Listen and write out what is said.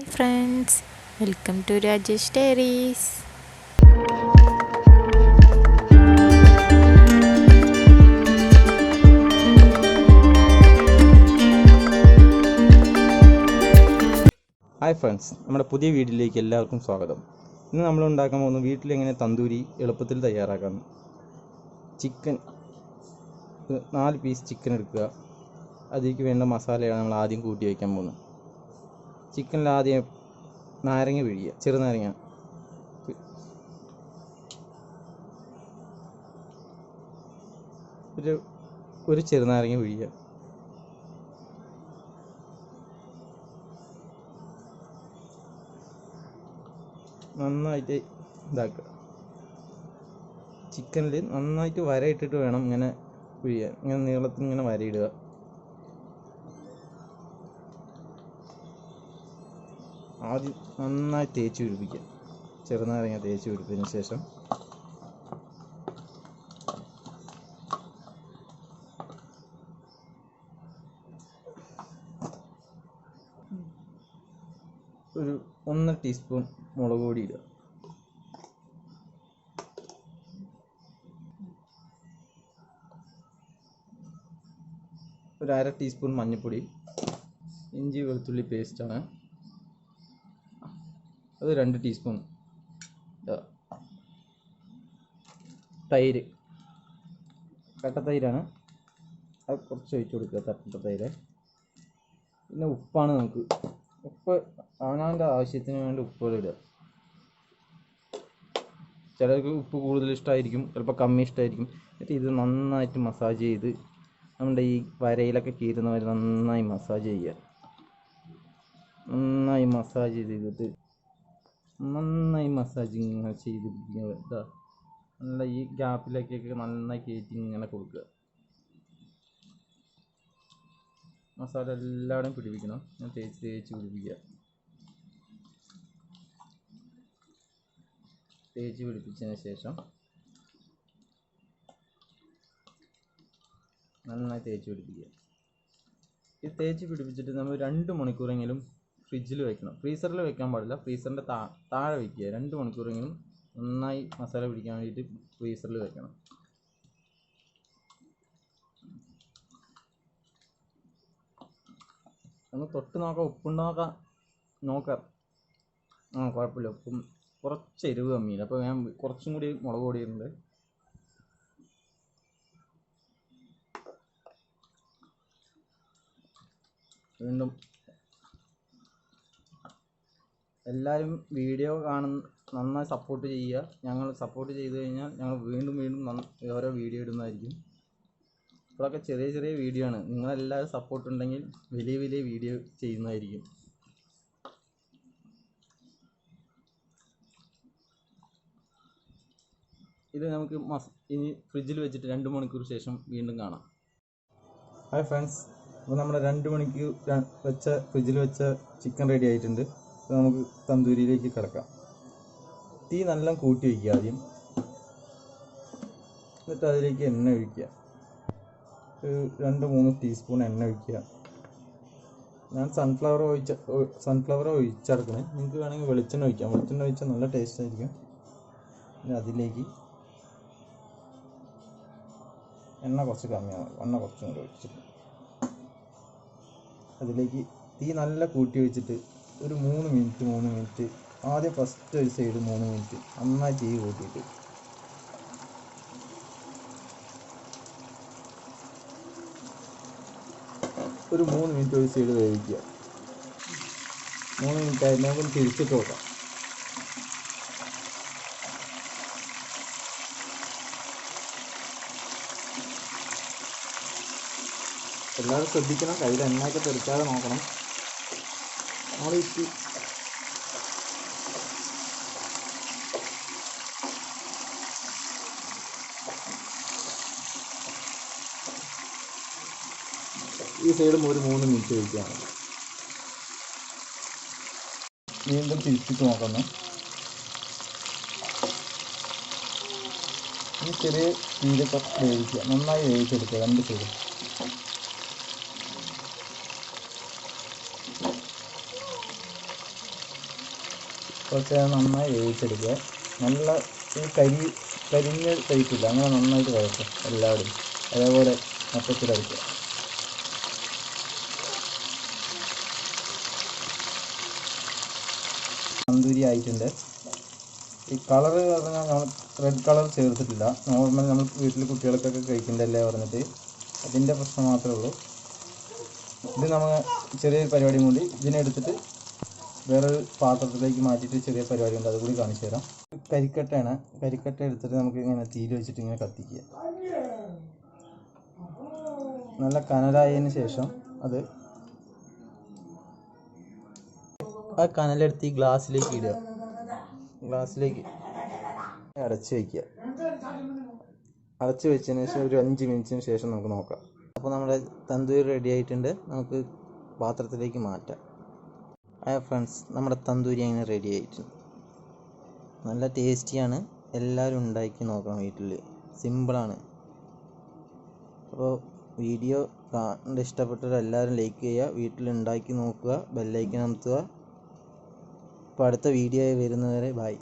Hi friends welcome to Rajesh diaries hi friends നമ്മുടെ പുതിയ വീഡിയോയിലേക്ക് എല്ലാവർക്കും സ്വാഗതം. ഇന്ന് നമ്മൾ ഉണ്ടാക്കാൻ പോകുന്ന വീട്ടിൽ എങ്ങനെ തന്തൂരി എളുപ്പത്തിൽ തയ്യാറാക്കാം? ചിക്കൻ നാല് പീസ് ചിക്കൻ എടുക്കുക. അതിലേക്ക് വേണ്ട മസാലയാണ് നമ്മൾ ആദ്യം കൂട്ടി വയ്ക്കാൻ പോകുന്നത്. ചിക്കനിൽ ആദ്യം നാരങ്ങ പിഴിയുക. ചെറുനാരങ്ങ ഒരു ഒരു ചെറുനാരങ്ങ പിഴിയുക. നന്നായിട്ട് ഇതാക്കുക. ചിക്കനിൽ നന്നായിട്ട് വരയിട്ടിട്ട് വേണം ഇങ്ങനെ പിഴിയാൻ. ഇങ്ങനെ നീളത്തിൽ ഇങ്ങനെ വരയിടുക. ആദ്യം നന്നായി തേച്ച് പിടിപ്പിക്കുക. ചെറുനാരങ്ങ തേച്ച് പിടിപ്പിച്ചതിന് ശേഷം ഒരു ഒന്നര ടീസ്പൂൺ മുളക് പൊടി ഇടുക. ഒരു അര ടീസ്പൂൺ മഞ്ഞൾപ്പൊടി ഇഞ്ചി വെളുത്തുള്ളി പേസ്റ്റാണ് അത് രണ്ട് ടീസ്പൂൺ. തൈര്. കട്ട തൈരാണ് അത് കുറച്ച് ഒഴിച്ചു കൊടുക്കുക തട്ട തൈര്. പിന്നെ ഉപ്പാണ് നമുക്ക്. ഉപ്പ് അവനവന്റെ ആവശ്യത്തിന് വേണ്ടി ഉപ്പുകൾ ഇടുക. ചിലർക്ക് ഉപ്പ് കൂടുതൽ ഇഷ്ടമായിരിക്കും ചിലപ്പോൾ കമ്മി ഇഷ്ടമായിരിക്കും എന്നിട്ട് ഇത് നന്നായിട്ട് മസാജ് ചെയ്ത് നമ്മുടെ ഈ വരയിലൊക്കെ കീറുന്നവർ നന്നായി മസാജ് ചെയ്യുക. നന്നായി മസാജ് ചെയ്തിട്ട് നന്നായി മസാജിങ് ഇങ്ങനെ ചെയ്ത് പിടിക്കുക. ഇതാ നല്ല ഈ ഗ്യാപ്പിലേക്കൊക്കെ നന്നായി കയറ്റി ഇങ്ങനെ കൊടുക്കുക. മസാല എല്ലാവരും പിടിപ്പിക്കണം. ഞാൻ തേച്ച് തേച്ച് പിടിപ്പിക്കുക. തേച്ച് പിടിപ്പിച്ചതിന് ശേഷം നന്നായി തേച്ച് പിടിപ്പിക്കുക. ഇത് തേച്ച് പിടിപ്പിച്ചിട്ട് നമ്മൾ രണ്ട് മണിക്കൂറെങ്കിലും ഫ്രിഡ്ജിൽ വെക്കണം. ഫ്രീസറിൽ വെക്കാൻ പാടില്ല. ഫ്രീസറിന്റെ താ താഴെ വെക്കുക. രണ്ട് മണിക്കൂറെങ്കിലും നന്നായി മസാല പിടിക്കാൻ വേണ്ടിയിട്ട് ഫ്രീസറിൽ വെക്കണം. ഒന്ന് തൊട്ട് നോക്കാം. ഉപ്പുണ്ടോ നോക്കാം. നോക്കാം. ആ കുഴപ്പമില്ല. ഉപ്പും കുറച്ച് എരിവ് കമ്മിയില്ല. അപ്പോൾ ഞാൻ കുറച്ചും കൂടി മുളക് പൊടിയുണ്ട് വീണ്ടും എല്ലാവരും വീഡിയോ കാണുന്ന നന്നായി സപ്പോർട്ട് ചെയ്യുക. ഞങ്ങൾ സപ്പോർട്ട് ചെയ്ത് കഴിഞ്ഞാൽ ഞങ്ങൾ വീണ്ടും വീണ്ടും ഓരോ വീഡിയോ ഇടുന്നതായിരിക്കും. ഇപ്പോഴൊക്കെ ചെറിയ ചെറിയ വീഡിയോ ആണ്. നിങ്ങളെല്ലാവരും സപ്പോർട്ട് ഉണ്ടെങ്കിൽ വലിയ വലിയ വീഡിയോ ചെയ്യുന്നതായിരിക്കും. ഇത് നമുക്ക് മസ് ഇനി ഫ്രിഡ്ജിൽ വെച്ചിട്ട് രണ്ട് മണിക്കൂർ ശേഷം വീണ്ടും കാണാം. ഹായ് ഫ്രണ്ട്സ് അപ്പോൾ നമ്മുടെ രണ്ട് മണിക്കൂർ വെച്ച ഫ്രിഡ്ജിൽ വെച്ച ചിക്കൻ റെഡി ആയിട്ടുണ്ട്. നമുക്ക് തന്തൂരിയിലേക്ക് കിടക്കാം. തീ നല്ല കൂട്ടി വയ്ക്കുക ആദ്യം. എന്നിട്ട് അതിലേക്ക് എണ്ണ ഒഴിക്കുക. ഒരു രണ്ട് മൂന്ന് ടീസ്പൂൺ എണ്ണ ഒഴിക്കുക. ഞാൻ സൺഫ്ലവർ ഒഴിച്ച സൺഫ്ലവർ ഒഴിച്ചെടുക്കണേ. നിങ്ങൾക്ക് വേണമെങ്കിൽ വെളിച്ചെണ്ണ ഒഴിക്കാം. വെളിച്ചെണ്ണ ഒഴിച്ചാൽ നല്ല ടേസ്റ്റ് ആയിരിക്കും. പിന്നെ അതിലേക്ക് എണ്ണ കുറച്ച് കമ്മിയാണ് എണ്ണ കുറച്ചും കൂടി ഒഴിച്ചിട്ട്. അതിലേക്ക് തീ നല്ല കൂട്ടി വെച്ചിട്ട് ഒരു മൂന്ന് മിനിറ്റ് മൂന്ന് മിനിറ്റ്. ആദ്യം ഫസ്റ്റ് ഒരു സൈഡ് മൂന്ന് മിനിറ്റ്. നന്നായി തീ കൂട്ടിയിട്ട്. ഒരു മൂന്ന് മിനിറ്റ് ഒരു സൈഡ് വേവിക്കുക. മൂന്ന് മിനിറ്റ് ആയിട്ട് നമുക്ക് തിരിച്ചിട്ട് നോക്കാം. എല്ലാവരും ശ്രദ്ധിക്കണം. കയ്യിൽ എണ്ണയൊക്കെ തെറിക്കാതെ നോക്കണം. നമ്മൾ തി- ഈ സൈഡും ഒരു മൂന്ന് മിനിറ്റ് വയ്ക്കുകയാണ് വീണ്ടും തിരിച്ചിട്ട് നോക്കണം ഈ ചെറിയ തീരെ വേവിക്കുക. നന്നായി വേവിച്ചെടുക്കുക. രണ്ട് സൈഡും കുറച്ച് നന്നായി വേവിച്ചെടുക്കുക. നല്ല ഈ കരി കരിഞ്ഞ് തയ്ക്കില്ല അങ്ങനെ നന്നായിട്ട് വഴക്കുക എല്ലാവരും. അതേപോലെ മൊത്തത്തിലടിക്കുക തന്തൂരി ആയിട്ടുണ്ട്. ഈ കളർ പറഞ്ഞാൽ നമ്മൾ റെഡ് കളർ ചേർത്തിട്ടില്ല. നോർമൽ നമ്മൾ വീട്ടിൽ കുട്ടികൾക്കൊക്കെ കഴിക്കണ്ടല്ലേ പറഞ്ഞിട്ട്. അതിന്റെ പ്രശ്നം മാത്രമേ ഉള്ളൂ. ഇത് നമ്മൾ ചെറിയൊരു പരിപാടിയും കൂടി ഇതിനെടുത്തിട്ട് വേറൊരു പാത്രത്തിലേക്ക് മാറ്റിയിട്ട് ചെറിയ പരിപാടി ഉണ്ട് അതുകൂടി കാണിച്ചു തരാം. കരിക്കട്ടയാണ്. കരിക്കട്ട എടുത്തിട്ട് നമുക്ക് ഇങ്ങനെ തീരു വെച്ചിട്ട് ഇങ്ങനെ കത്തിക്കുക. നല്ല കനലായതിന് ശേഷം അത് ആ കനലെടുത്ത് ഈ ഗ്ലാസ്സിലേക്ക് ഇടുക. ഗ്ലാസ്സിലേക്ക് അടച്ച് വയ്ക്കുക അടച്ച് വെച്ചതിന് ശേഷം ഒരു അഞ്ച് മിനിറ്റിന് ശേഷം നമുക്ക് നോക്കാം. അപ്പോൾ നമ്മുടെ തന്തൂരി റെഡി ആയിട്ടുണ്ട്. നമുക്ക് പാത്രത്തിലേക്ക് മാറ്റാം. ആ ഫ്രണ്ട്സ് നമ്മുടെ തന്തൂരി അങ്ങനെ റെഡി ആയിട്ടുണ്ട് നല്ല ടേസ്റ്റിയാണ് എല്ലാവരും ഉണ്ടാക്കി നോക്കണം വീട്ടിൽ സിമ്പിളാണ് അപ്പോൾ വീഡിയോ കണ്ട് ഇഷ്ടപ്പെട്ടവർ എല്ലാവരും ലൈക്ക് ചെയ്യുക വീട്ടിൽ ഉണ്ടാക്കി നോക്കുക ബെല്ലൈക്കൻ അമർത്തുക. അപ്പോൾ അടുത്ത വീഡിയോ വരുന്നവരെ ബൈ